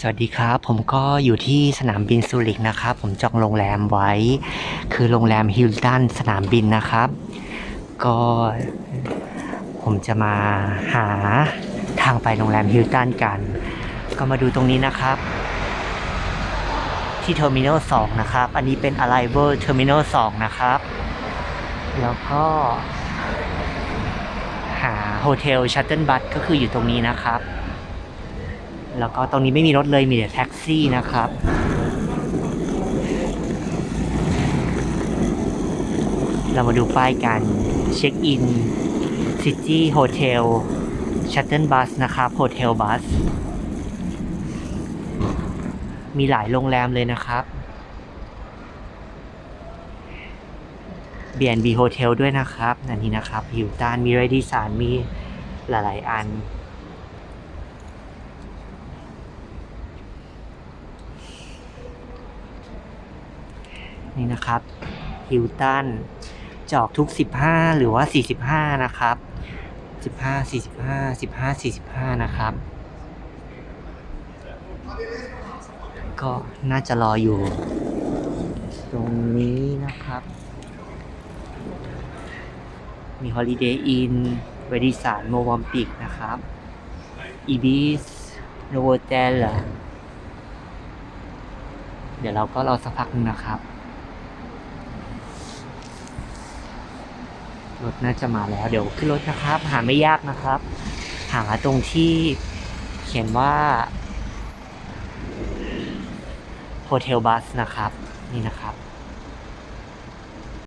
สวัสดีครับ ผมก็อยู่ที่สนามบินซูริกนะครับ ผมจองโรงแรมไว้ คือโรงแรมฮิลตันสนามบินนะครับ ก็ผมจะมาหาทางไปโรงแรมฮิลตันกัน ก็มาดูตรงนี้นะครับ ที่เทอร์มินอล2นะครับ อันนี้เป็น Arrival Terminal 2นะครับ แล้วก็ หาโฮเทลชัตเติลบัสก็คืออยู่ตรงนี้นะครับ แล้วก็ตรงนี้ไม่มีรถเลยมีแต่แท็กซี่นะครับเรามาดูป้ายกัน เช็คอินซิตี้โฮเทลชัตเติลบัสนะครับโฮเทลบัสมีหลายโรงแรมเลยนะครับ B&B Hotel ด้วยนะครับ อันนี้นะครับฮิวตันมีไรดีสานมีหลาย ๆ อัน นี่นะครับฮิวตันจอกทุก 15 หรือว่า 45 นะครับ 15 45 15 45 นะครับ ก็น่าจะรออยู่ ตรงนี้นะครับ มี Holiday Inn เวดิสานโมวัมปิกนะครับอีบิสโนโวเทลเดี๋ยวเราก็รอสักพักนึงนะครับ รถน่าจะมาแล้ว เดี๋ยวขึ้นรถนะครับ หาไม่ยากนะครับ หาตรงที่เขียนว่าโฮเทลบัสนะครับ นี่นะครับ